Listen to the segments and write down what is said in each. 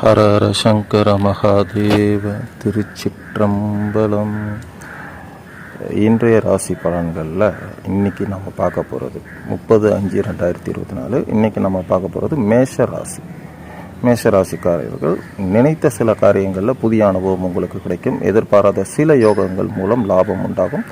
ஹர ஹர சங்கர மகாதேவ திருச்சிற்றம்பலம். இன்றைய ராசி பலன்களில் இன்றைக்கி நம்ம பார்க்க போகிறது முப்பது அஞ்சு ரெண்டாயிரத்தி இருபத்தி நாலு. இன்றைக்கி நம்ம பார்க்க போகிறது மேஷ ராசி. மேஷ ராசிக்காரர்கள் நினைத்த சில காரியங்களில் புதிய அனுபவம் உங்களுக்கு கிடைக்கும். எதிர்பாராத சில யோகங்கள் மூலம் லாபம் உண்டாகும்.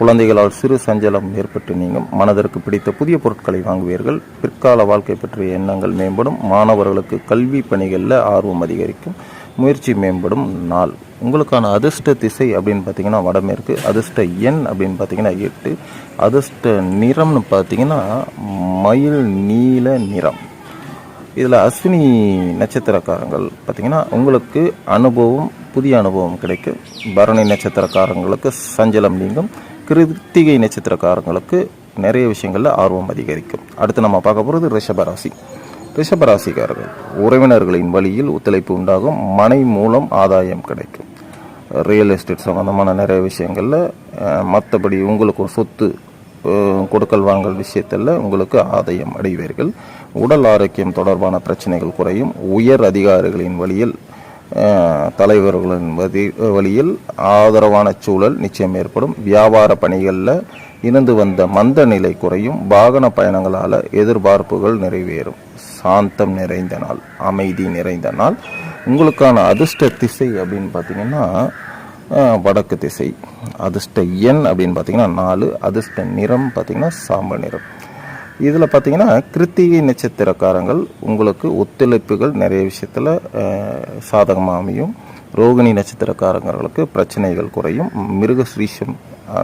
குழந்தைகளால் சிறு சஞ்சலம் ஏற்பட்டு நீங்கும். மனதிற்கு பிடித்த புதிய பொருட்களை வாங்குவீர்கள். பிற்கால வாழ்க்கை பற்றிய எண்ணங்கள் மேம்படும். மாணவர்களுக்கு கல்வி பணிகளில் ஆர்வம் அதிகரிக்கும். முயற்சி மேம்படும் நாள். உங்களுக்கான அதிர்ஷ்ட திசை அப்படின்னு பார்த்தீங்கன்னா வடமேற்கு. அதிர்ஷ்ட எண் அப்படின்னு பார்த்தீங்கன்னா எட்டு. அதிர்ஷ்ட நிறம்னு பார்த்தீங்கன்னா மயில் நீல நிறம். இதில் அஸ்வினி நட்சத்திரக்காரங்கள் பார்த்தீங்கன்னா உங்களுக்கு அனுபவம் புதிய அனுபவம் கிடைக்கும். பரணி நட்சத்திரக்காரங்களுக்கு சஞ்சலம் நீங்கும். கிருத்திகை நட்சத்திரக்காரங்களுக்கு நிறைய விஷயங்களில் ஆர்வம் அதிகரிக்கும். அடுத்து நம்ம பார்க்க போகிறது ரிஷபராசி. ரிஷபராசிக்காரர்கள் உறவினர்களின் வழியில் ஒத்துழைப்பு உண்டாகும் மனை மூலம் ஆதாயம் கிடைக்கும். ரியல் எஸ்டேட் சம்மந்தமான நிறைய விஷயங்களில் மற்றபடி உங்களுக்கு சொத்து கொடுக்கல் வாங்கல் விஷயத்தில் உங்களுக்கு ஆதாயம் அடைவீர்கள். உடல் ஆரோக்கியம் தொடர்பான பிரச்சனைகள் குறையும். உயர் அதிகாரிகளின் வழியில் தலைவர்களின் வதி- வழியில் ஆதரவான சூழல் நிச்சயம் ஏற்படும். வியாபார பணிகளில் இருந்து வந்த மந்த நிலை குறையும். வாகன பயணங்களால் எதிர்பார்ப்புகள் நிறைவேறும். சாந்தம் நிறைந்த நாள் அமைதி நிறைந்த நாள். உங்களுக்கான அதிர்ஷ்ட திசை அப்படின்னு பார்த்தீங்கன்னா வடக்கு திசை. அதிர்ஷ்ட எண் அப்படின்னு பார்த்தீங்கன்னா நாலு. அதிர்ஷ்ட நிறம் பார்த்திங்கன்னா சாம்பல் நிறம். இதில் பார்த்தீங்கன்னா கிருத்திகை நட்சத்திரக்காரங்கள் உங்களுக்கு ஒத்துழைப்புகள் நிறைய விஷயத்தில் சாதகமாக அமையும். ரோகிணி நட்சத்திரக்காரங்களுக்கு பிரச்சனைகள் குறையும். மிருகஸ்ரீஷம்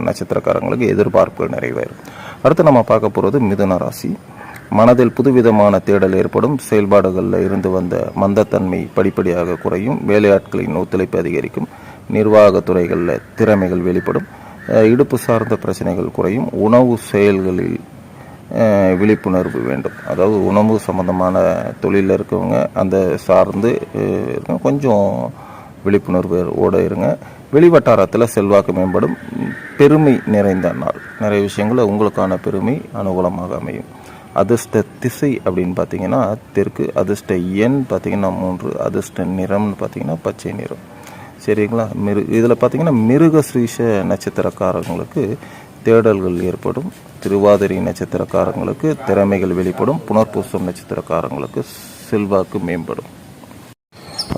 நட்சத்திரக்காரங்களுக்கு எதிர்பார்ப்புகள் நிறைவேறும். அடுத்து நம்ம பார்க்க போகிறது மிதுன ராசி. மனதில் புதுவிதமான தேடல் ஏற்படும். செயல்பாடுகளில் இருந்து வந்த மந்தத்தன்மை படிப்படியாக குறையும். வேலையாட்களின் ஒத்துழைப்பு அதிகரிக்கும். நிர்வாக துறைகளில் திறமைகள் வெளிப்படும். இடுப்பு சார்ந்த பிரச்சனைகள் குறையும். உணவு செயல்களில் விழிப்புணர்வு வேண்டும். அதாவது உணவு சம்பந்தமான தொழிலில் இருக்கவங்க அந்த சார்ந்து கொஞ்சம் விழிப்புணர்வு ஓட இருங்க. வெளிவட்டாரத்தில் செல்வாக்கு மேம்படும். பெருமை நிறைந்த நாள். நிறைய விஷயங்களில் உங்களுக்கான பெருமை அனுகூலமாக அமையும். அதிர்ஷ்ட திசை அப்படின்னு பார்த்தீங்கன்னா தெற்கு. அதிர்ஷ்ட எண் பார்த்திங்கன்னா மூன்று. அதிர்ஷ்ட நிறம்னு பார்த்தீங்கன்னா பச்சை நிறம். சரிங்களா? மிரு இதில் பார்த்திங்கன்னா மிருக ஸ்ரீஷ நட்சத்திரக்காரங்களுக்கு தேடல்கள் ஏற்படும். திருவாதிரை நட்சத்திரக்காரங்களுக்கு திறமைகள் வெளிப்படும். புனர்பூசம் நட்சத்திரக்காரங்களுக்கு செல்வாக்கு மேம்படும்.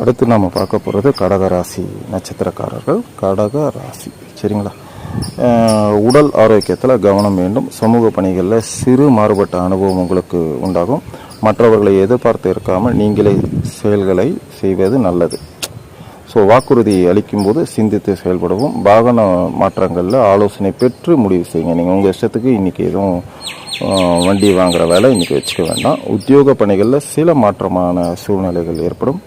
அடுத்து நாம் பார்க்க போகிறது கடகராசி நட்சத்திரக்காரர்கள். கடக ராசி சரிங்களா உடல் ஆரோக்கியத்தில் கவனம் வேண்டும். சமூக பணிகளில் சிறு மாறுபட்ட அனுபவம் உங்களுக்கு உண்டாகும். மற்றவர்களை எதிர்பார்த்து இருக்காமல் நீங்களே செயல்களை செய்வது நல்லது. ஸோ வாக்குறுதி அளிக்கும்போது சிந்தித்து செயல்படவும் வாகன மாற்றங்களில் ஆலோசனை பெற்று முடிவு செய்யுங்க. நீங்கள் உங்கள் இஷ்டத்துக்கு இன்றைக்கி எதுவும் வண்டி வாங்குகிற வேலை இன்றைக்கி வச்சுக்க வேண்டாம். உத்தியோக பணிகளில் சில மாற்றமான சூழ்நிலைகள் ஏற்படும்.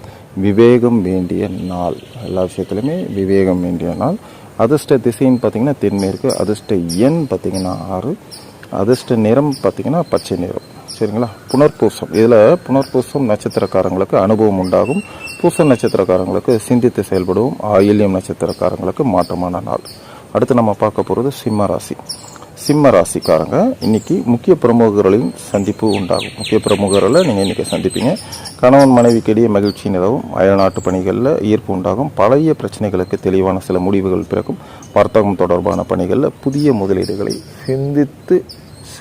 விவேகம் வேண்டிய நாள். எல்லா விஷயத்துலையுமே விவேகம் வேண்டிய நாள். அதிர்ஷ்ட திசைன்னு பார்த்தீங்கன்னா தென்மேற்கு அதிர்ஷ்ட எண் பார்த்தீங்கன்னா ஆறு அதிர்ஷ்ட நிறம் பார்த்திங்கன்னா பச்சை நிறம். சரிங்களா? புனர்பூசம். இதில் புனர்பூசம் நட்சத்திரக்காரங்களுக்கு அனுபவம் உண்டாகும். பூச நட்சத்திரக்காரங்களுக்கு சிந்தித்து செயல்படுவோம். ஆயில்யம் நட்சத்திரக்காரங்களுக்கு மாற்றமான நாள். அடுத்து நம்ம பார்க்க போகிறது சிம்ம ராசி. சிம்ம ராசிக்காரங்க இன்னைக்கு முக்கிய பிரமுகர்களின் சந்திப்பு உண்டாகும். முக்கிய பிரமுகர்களை நீங்கள் இன்றைக்கி சந்திப்பீங்க. கணவன் மனைவிக்கிடையே மகிழ்ச்சி நிலவும். அயல்நாட்டு பணிகளில் ஈர்ப்பு உண்டாகும். பழைய பிரச்சனைகளுக்கு தெளிவான சில முடிவுகள் பிறக்கும். வர்த்தகம் தொடர்பான பணிகளில் புதிய முதலீடுகளை சிந்தித்து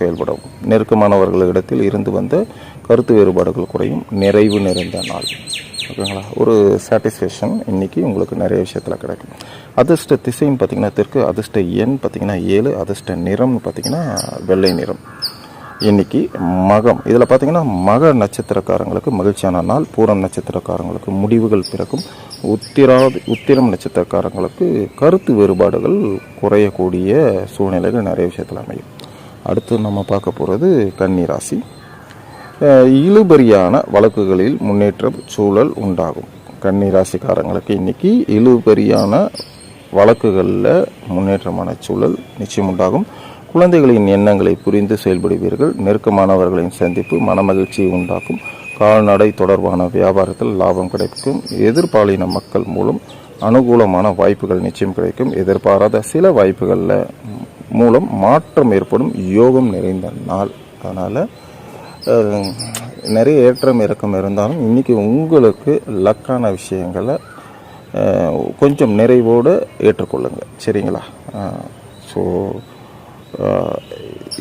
செயல்படவும் நெருக்கமானவர்களிடத்தில் இருந்து வந்த கருத்து வேறுபாடுகள் குறையும். நிறைவு நிறைந்த நாள். ஓகேங்களா? ஒரு சாட்டிஸ்ஃபேக்ஷன் இன்னைக்கு உங்களுக்கு நிறைய விஷயத்தில் கிடைக்கும். அதிர்ஷ்ட திசைன்னு பார்த்தீங்கன்னா தெற்கு அதிர்ஷ்ட எண் பார்த்தீங்கன்னா ஏழு அதிர்ஷ்ட நிறம்னு பார்த்தீங்கன்னா வெள்ளை நிறம். இன்னைக்கு மகம். இதில் பார்த்தீங்கன்னா மக நட்சத்திரக்காரங்களுக்கு மகிழ்ச்சியான நாள் பூரம் நட்சத்திரக்காரங்களுக்கு முடிவுகள் பிறக்கும். உத்திராதி உத்திரம் நட்சத்திரக்காரங்களுக்கு கருத்து வேறுபாடுகள் குறையக்கூடிய சூழ்நிலைகள் நிறைய விஷயத்தில் அமையும். அடுத்து நம்ம பார்க்க போகிறது கன்னி ராசி இழுபறியான வழக்குகளில் முன்னேற்ற சூழல் உண்டாகும். கன்னி ராசிக்காரங்களுக்கு இன்னைக்கு இழுபறியான வழக்குகளில் முன்னேற்றமான சூழல் நிச்சயம் உண்டாகும். குழந்தைகளின் எண்ணங்களை புரிந்து செயல்படுவீர்கள். நெருக்கமானவர்களின் சந்திப்பு மனமகிழ்ச்சியை உண்டாக்கும். கால்நடை தொடர்பான வியாபாரத்தில் லாபம் கிடைக்கும். எதிர்பாலின மக்கள் மூலம் அனுகூலமான வாய்ப்புகள் நிச்சயம் கிடைக்கும். எதிர்பாராத சில வாய்ப்புகளில் மூலம் மாற்றம் ஏற்படும் யோகம் நிறைந்த நாள். அதனால் நிறைய ஏற்றம் இறக்கம் இருந்தாலும் இன்றைக்கி உங்களுக்கு லக்கான விஷயங்களை கொஞ்சம் நிறைவோடு ஏற்றுக்கொள்ளுங்கள் சரிங்களா? ஸோ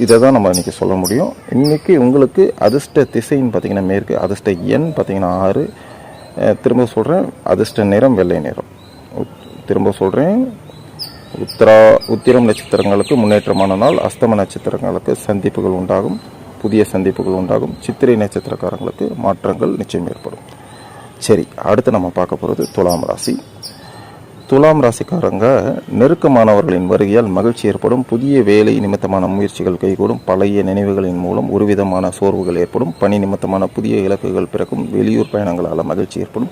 இதை தான் நம்ம இன்றைக்கி சொல்ல முடியும். இன்றைக்கி உங்களுக்கு அதிர்ஷ்ட திசைன்னு பார்த்தீங்கன்னா மேற்கு அதிர்ஷ்ட எண் பார்த்தீங்கன்னா ஆறு. திரும்ப சொல்கிறேன் அதிர்ஷ்ட நிறம் வெள்ளை நிறம். திரும்ப சொல்கிறேன் உத்திரா உத்திரம் நட்சத்திரங்களுக்கு முன்னேற்றமான நாள் அஸ்தம நட்சத்திரங்களுக்கு சந்திப்புகள் உண்டாகும் புதிய சந்திப்புகள் உண்டாகும் சித்திரை நட்சத்திரக்காரங்களுக்கு மாற்றங்கள் நிச்சயம் ஏற்படும். சரி அடுத்து நம்ம பார்க்க போகிறது துலாம் ராசி. துலாம் ராசிக்காரங்க நெருக்கமானவர்களின் வருகையால் மகிழ்ச்சி ஏற்படும் புதிய வேலை நிமித்தமான முயற்சிகள் கைகூடும் பழைய நினைவுகளின் மூலம் ஒரு விதமான சோர்வுகள் ஏற்படும் பணி நிமித்தமான புதிய இலக்குகள் பிறக்கும் வெளியூர் பயணங்களால் மகிழ்ச்சி ஏற்படும்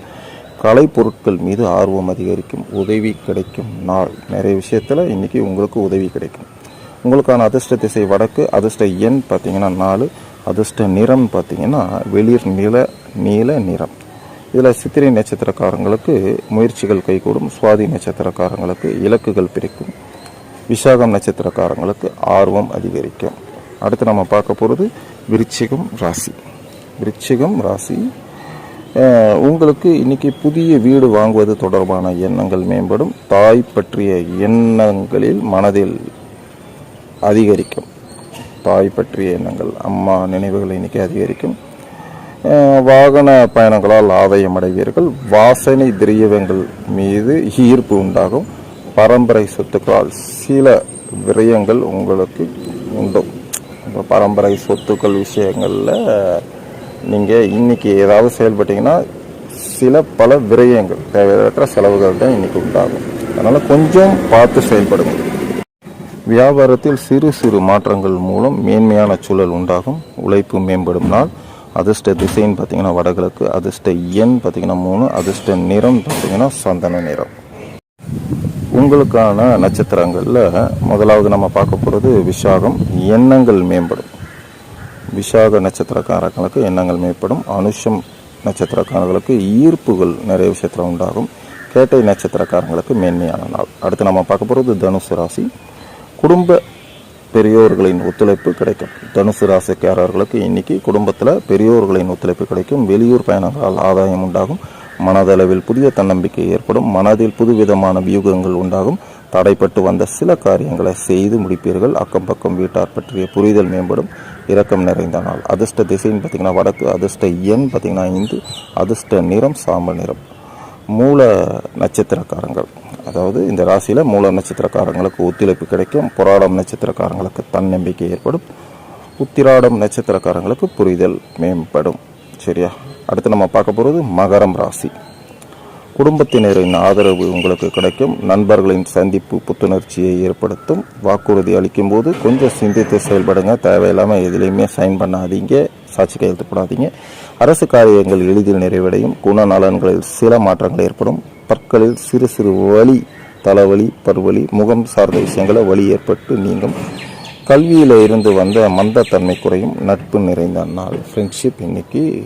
கலை பொருட்கள் மீது ஆர்வம் அதிகரிக்கும் உதவி கிடைக்கும் நாள். நிறைய விஷயத்தில் இன்றைக்கி உங்களுக்கு உதவி கிடைக்கும். உங்களுக்கான அதிர்ஷ்ட திசை வடக்கு அதிர்ஷ்ட எண் பார்த்திங்கன்னா நாலு அதிர்ஷ்ட நிறம் பார்த்திங்கன்னா வெளிர் நில நீல நிறம். இதில் சித்திரை நட்சத்திரக்காரங்களுக்கு முயற்சிகள் கைகூடும் சுவாதி நட்சத்திரக்காரங்களுக்கு இலக்குகள் பிரிக்கும். விசாகம் நட்சத்திரக்காரங்களுக்கு ஆர்வம் அதிகரிக்கும். அடுத்து நம்ம பார்க்க போகிறது விருச்சிகம் ராசி. விருச்சிகம் ராசி உங்களுக்கு இன்னைக்கு புதிய வீடு வாங்குவது தொடர்பான எண்ணங்கள் மேம்படும். தாய் பற்றிய எண்ணங்களில் மனதில் அதிகரிக்கும். தாய் பற்றிய எண்ணங்கள் அம்மா நினைவுகள் இன்னைக்கு அதிகரிக்கும். வாகன பயணங்களால் ஆதாயம் அடைவீர்கள். வாசனை திரியவங்கள் மீது ஈர்ப்பு உண்டாகும். பரம்பரை சொத்துக்களால் சில விரயங்கள் உங்களுக்கு உண்டு. இப்போ பரம்பரை சொத்துக்கள் விஷயங்களில் நீங்கள் இன்னைக்கு ஏதாவது செயல்பட்டீங்கன்னா சில பல விரயங்கள் தேவையற்ற செலவுகள் தான் இன்னைக்கு உண்டாகும். அதனால் கொஞ்சம் பார்த்து செயல்படுங்க. வியாபாரத்தில் சிறு சிறு மாற்றங்கள் மூலம் மேன்மையான சூழல் உண்டாகும். உழைப்பு மேம்படும் நாள். அதிர்ஷ்ட திசைன்னு பார்த்தீங்கன்னா வடகிழக்கு. அதிர்ஷ்ட எண் பார்த்தீங்கன்னா மூணு. அதிர்ஷ்ட நிறம் பார்த்தீங்கன்னா சந்தன நிறம். உங்களுக்கான நட்சத்திரங்களில் முதலாவது நம்ம பார்க்க போகிறது விசாகம் எண்ணங்கள் மேம்படும். விசாக நட்சத்திரக்காரர்களுக்கு எண்ணங்கள் மேம்படும் அனுஷம் நட்சத்திரக்காரர்களுக்கு ஈர்ப்புகள் நிறைய விஷயத்தில் உண்டாகும். கேட்டை நட்சத்திரக்காரங்களுக்கு மேன்மையான நாள். அடுத்து நம்ம பார்க்க போகிறது தனுசு ராசி. குடும்ப பெரியோர்களின் ஒத்துழைப்பு கிடைக்கும். தனுசு ராசிக்காரர்களுக்கு இன்னைக்கு குடும்பத்தில் பெரியோர்களின் ஒத்துழைப்பு கிடைக்கும். வெளியூர் பயணங்களால் ஆதாயம் உண்டாகும். மனதளவில் புதிய தன்னம்பிக்கை ஏற்படும். மனதில் புதுவிதமான வியூகங்கள் உண்டாகும். தடைப்பட்டு வந்த சில காரியங்களை செய்து முடிப்பீர்கள். அக்கம் பக்கம் வீட்டார் பற்றிய புரிதல் மேம்படும். இரக்கம் நிறைந்த நாள். அதிர்ஷ்ட திசைன்னு பார்த்தீங்கன்னா வடக்கு அதிர்ஷ்ட எண் பார்த்திங்கன்னா ஐந்து அதிர்ஷ்ட நிறம் சாம்பல் நிறம். மூல நட்சத்திரக்காரங்கள். அதாவது இந்த ராசியில் மூல நட்சத்திரக்காரங்களுக்கு ஒத்துழைப்பு கிடைக்கும். புராடம் நட்சத்திரக்காரங்களுக்கு தன்னம்பிக்கை ஏற்படும். உத்திராடம் நட்சத்திரக்காரங்களுக்கு புரிதல் மேம்படும். சரியா? அடுத்து நம்ம பார்க்க போகிறது மகரம் ராசி. குடும்பத்தினரின் ஆதரவு உங்களுக்கு கிடைக்கும். நண்பர்களின் சந்திப்பு புத்துணர்ச்சியை ஏற்படுத்தும். வாக்குறுதி அளிக்கும் போது கொஞ்சம் சிந்தித்து செயல்படுங்க. தேவையில்லாமல் எதுலேயுமே சைன் பண்ணாதீங்க. சாட்சி கையெழுத்து போடாதீங்க. அரசு காரியங்கள் எளிதில் நிறைவடையும். குணநலன்களில் சில மாற்றங்கள் ஏற்படும். பற்களில் சிறு சிறு வலி தலைவலி பருவலி முகம் சார்ந்த விஷயங்களை வலி ஏற்பட்டு நீங்கும். கல்வியில் இருந்து வந்த மந்தத்தன்மை குறையும் நட்பு நிறைந்த நாள். ஃப்ரெண்ட்ஷிப் இன்னைக்கு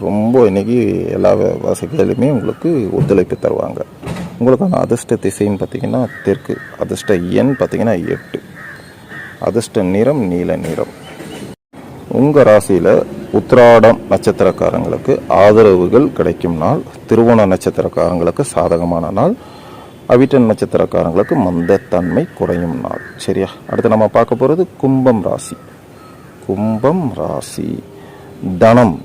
ரொம்ப இன்னைக்கு எல்லா வசதிகளுமே உங்களுக்கு ஒத்துழைப்பு தருவாங்க. உங்களுக்கான அதிர்ஷ்ட திசைன்னு பார்த்தீங்கன்னா தெற்கு அதிர்ஷ்ட எண் பார்த்தீங்கன்னா எட்டு. அதிர்ஷ்ட நிறம் நீல நிறம். உங்கள் ராசியில் உத்திராடம் நட்சத்திரக்காரங்களுக்கு ஆதரவுகள் கிடைக்கும் நாள். திருவோண நட்சத்திரக்காரங்களுக்கு சாதகமான நாள். அவிட்டன் நட்சத்திரக்காரங்களுக்கு மந்தத்தன்மை குறையும் நாள். சரியா? அடுத்து நம்ம பார்க்க போகிறது கும்பம் ராசி. கும்பம் ராசி. தனம்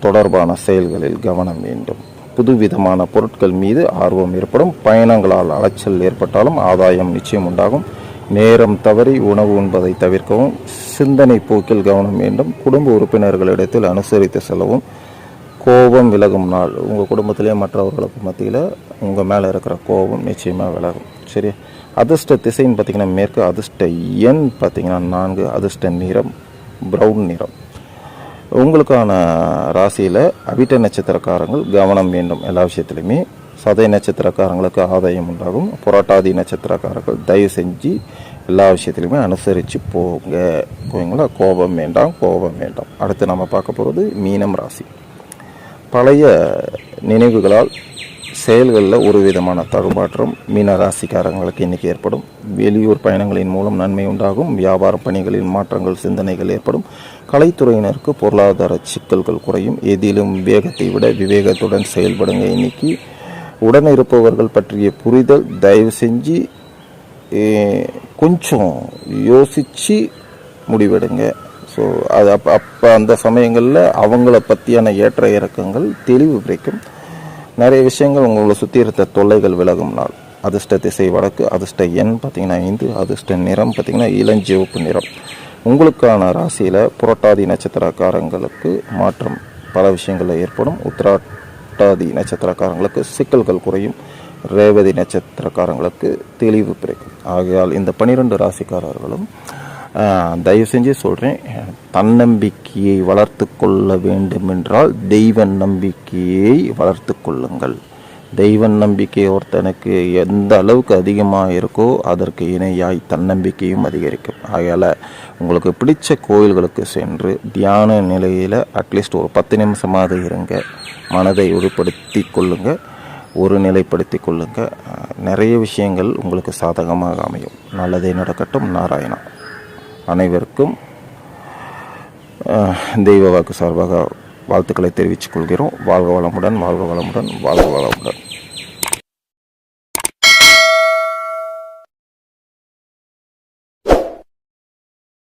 தொடர்பான செயல்களில் கவனம் வேண்டும். புதுவிதமான பொருட்கள் மீது ஆர்வம் ஏற்படும். பயணங்களால் அலைச்சல் ஏற்பட்டாலும் ஆதாயம் நிச்சயம் உண்டாகும். நேரம் தவறி உணவு உண்பதை தவிர்க்கவும். சிந்தனை போக்கில் கவனம் வேண்டும். குடும்ப உறுப்பினர்களிடத்தில் அனுசரித்து செல்லவும். கோபம் விலகும் நாள். உங்கள் குடும்பத்திலே மற்றவர்களுக்கு மத்தியில் உங்கள் மேலே இருக்கிற கோபம் நிச்சயமாக விலகும். சரி அதிர்ஷ்ட திசைன்னு பார்த்தீங்கன்னா மேற்கு அதிர்ஷ்ட எண் பார்த்திங்கன்னா நான்கு அதிர்ஷ்ட நிறம் ப்ரௌன் நிறம். உங்களுக்கான ராசியில் அவிட்ட நட்சத்திரக்காரங்கள் கவனம் வேண்டும் எல்லா விஷயத்துலையுமே சதை நட்சத்திரக்காரங்களுக்கு ஆதாயம் உண்டாகும். புரட்டாதி நட்சத்திரக்காரர்கள் தயவு செஞ்சு எல்லா விஷயத்துலையுமே அனுசரித்து போங்க. ஓகேங்களா? கோபம் வேண்டாம் கோபம் வேண்டாம். அடுத்து நம்ம பார்க்க போகிறது மீனம் ராசி. பழைய நினைவுகளால் செயல்களில் ஒரு விதமான தடுமாற்றம் மீன ராசிக்காரங்களுக்கு இன்றைக்கி ஏற்படும். வெளியூர் பயணங்களின் மூலம் நன்மை உண்டாகும். வியாபார பணிகளில் மாற்றங்கள் சிந்தனைகள் ஏற்படும். கலைத்துறையினருக்கு பொருளாதார சிக்கல்கள் குறையும். எதிலும் வேகத்தை விட விவேகத்துடன் செயல்படுங்க இன்னைக்கு. உடன் இருப்பவர்கள் பற்றிய புரிதல் தயவு செஞ்சு கொஞ்சம் யோசித்து முடிவெடுங்க. ஸோ அது அப்போ அப்போ அந்த சமயங்களில் அவங்கள பற்றியான ஏற்ற இறக்கங்கள் தெளிவு கிடைக்கும் நிறைய விஷயங்கள் உங்களை சுற்றி இருந்த தொல்லைகள் விலகும் நாள். அதிர்ஷ்ட திசை வடக்கு அதிர்ஷ்ட எண் பார்த்திங்கன்னா ஐந்து அதிர்ஷ்ட நிறம் பார்த்தீங்கன்னா இளஞ்சிவப்பு நிறம். உங்களுக்கான ராசியில் புரட்டாதி நட்சத்திரக்காரங்களுக்கு மாற்றம் பல விஷயங்களில் ஏற்படும். உத்திராட்டாதி நட்சத்திரக்காரங்களுக்கு சிக்கல்கள் குறையும். ரேவதி நட்சத்திரக்காரங்களுக்கு தெளிவு பிறக்கும் ஆகையால் இந்த பனிரெண்டு ராசிக்காரர்களும் தயவு செஞ்சு சொல்கிறேன் தன்னம்பிக்கையை வளர்த்து கொள்ள வேண்டுமென்றால் தெய்வ நம்பிக்கையை வளர்த்து கொள்ளுங்கள். தெய்வ நம்பிக்கை ஒருத்தனுக்கு எந்த அளவுக்கு அதிகமாக இருக்கோ அதற்கு இணையாய் தன்னம்பிக்கையும் அதிகரிக்கும். ஆகையால் உங்களுக்கு பிடிச்ச கோயில்களுக்கு சென்று தியான நிலையில் அட்லீஸ்ட் ஒரு பத்து நிமிஷமாவது இருங்க. மனதை ஒருப்படுத்தி கொள்ளுங்க. ஒரு நிலைப்படுத்தி கொள்ளுங்க. நிறைய விஷயங்கள் உங்களுக்கு சாதகமாக அமையும். நல்லதே நடக்கட்டும். நாராயணா. அனைவருக்கும் தெய்வ வாக்கு சார்பாக வாழ்த்துக்களை தெரிவித்துக் கொள்கிறோம். வாழ்க வளமுடன் வாழ்க வளமுடன் வாழ்க வளமுடன்.